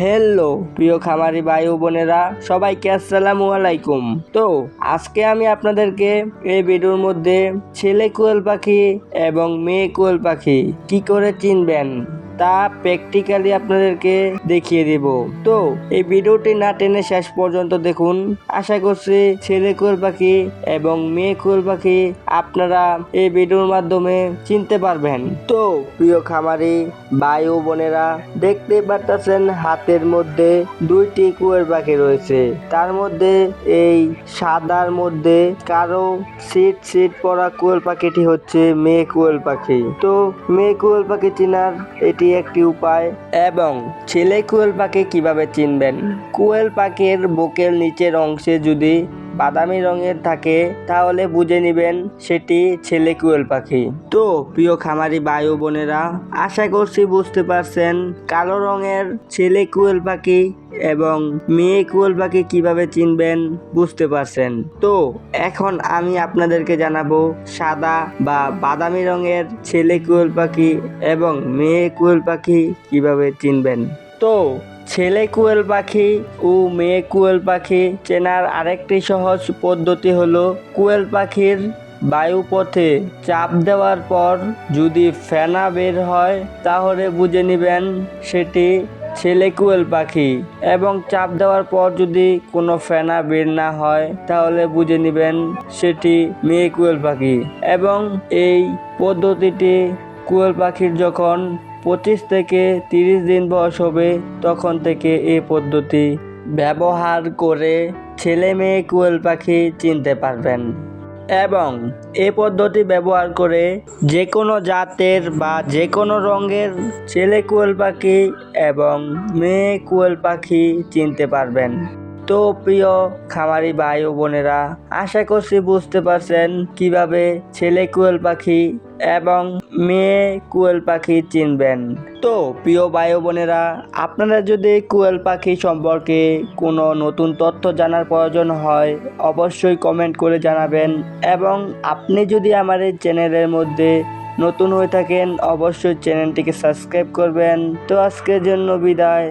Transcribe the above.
Hello, প্রিয় খামারি ভাই ও বোনেরা, সবাইকে আসসালামু আলাইকুম। তো, আজকে আমি আপনাদেরকে এই ভিডিওর মধ্যে ছেলে কোয়েল পাখি এবং মেয়ে কোয়েল পাখি কি করে চিনবেন? তা প্র্যাকটিক্যালি আপনাদেরকে দেখিয়ে দেব। তো, এই ভিডিওটি না টেনে শেষ পর্যন্ত দেখুন। আশা করছি ছেলে পাখি এবং মেয়ে পাখি আপনারা এই ভিডিওর মাধ্যমে চিনতে পারবেন। তো, প্রিয় খামারি, ভাই ও বোনেরা দেখতে পারতেছেন হাতের মধ্যে দুইটি কুয়েল পাখি রয়েছে। তার মধ্যে এই সাদার মধ্যে কারও সিট সিট পরা কোয়েল পাখিটি হচ্ছে মেয়ে কোয়েল পাখি। তো, মেয়ে কোয়েল পাখি চিনার এটি একটি উপায়। এবং ছেলে কোয়েল পাখি কীভাবে চিনবেন? কোয়েল পাখির বুকের নিচের অংশে যদি বাদামি রঙের থাকে, তাহলে বুঝে নেবেন সেটি ছেলে কুয়েল পাখি। তো, প্রিয় খামারি ভাই ও বোনেরা, আশা করছি বুঝতে পারছেন কালো রঙের ছেলে কুয়েল পাখি এবং মেয়ে কুয়েল পাখি কীভাবে চিনবেন বুঝতে পারছেন। তো, এখন আমি আপনাদেরকে জানাব সাদা বা বাদামি রঙের ছেলে কুয়েল পাখি এবং মেয়ে কুয়েল পাখি কীভাবে চিনবেন। তো ছেলে কুয়েল পাখি ও মেয়ে কুয়েল পাখি চেনার আরেকটি সহজ পদ্ধতি হলো কুয়েল পাখির বায়ুপথে চাপ দেওয়ার পর যদি ফেনা বের হয়, তাহলে বুঝে নেবেন সেটি ছেলে কুয়েল পাখি। এবং চাপ দেওয়ার পর যদি কোনো ফেনা বের না হয়, তাহলে বুঝে নেবেন সেটি মেয়ে কুয়েল পাখি। এবং এই পদ্ধতিটি কুয়েল পাখির যখন পঁচিশ থেকে তিরিশ দিন বয়স হবে তখন থেকে এই পদ্ধতি ব্যবহার করে ছেলে মেয়ে কুয়েল পাখি চিনতে পারবেন। এবং এ পদ্ধতি ব্যবহার করে যে কোনো জাতের বা যে কোনো রঙের ছেলে কুয়েল পাখি এবং মেয়ে কুয়েল পাখি চিনতে পারবেন। তো প্রিয় খামারি ভাই ও বোনেরা, আশা করছি বুঝতে পারছেন কীভাবে ছেলে কুয়েল পাখি এবং মেয়ে কুয়েল পাখি চিনবেন। তো প্রিয় ভাই বোনেরা, আপনারা যদি কুয়েল পাখি সম্পর্কে কোনো নতুন তথ্য জানার প্রয়োজন হয়, অবশ্যই কমেন্ট করে জানাবেন এবং আপনি যদি আমার এই চ্যানেলের মধ্যে নতুন হয়ে থাকেন, অবশ্যই চ্যানেলটিকে সাবস্ক্রাইব করবেন। তো আজকের জন্য বিদায়।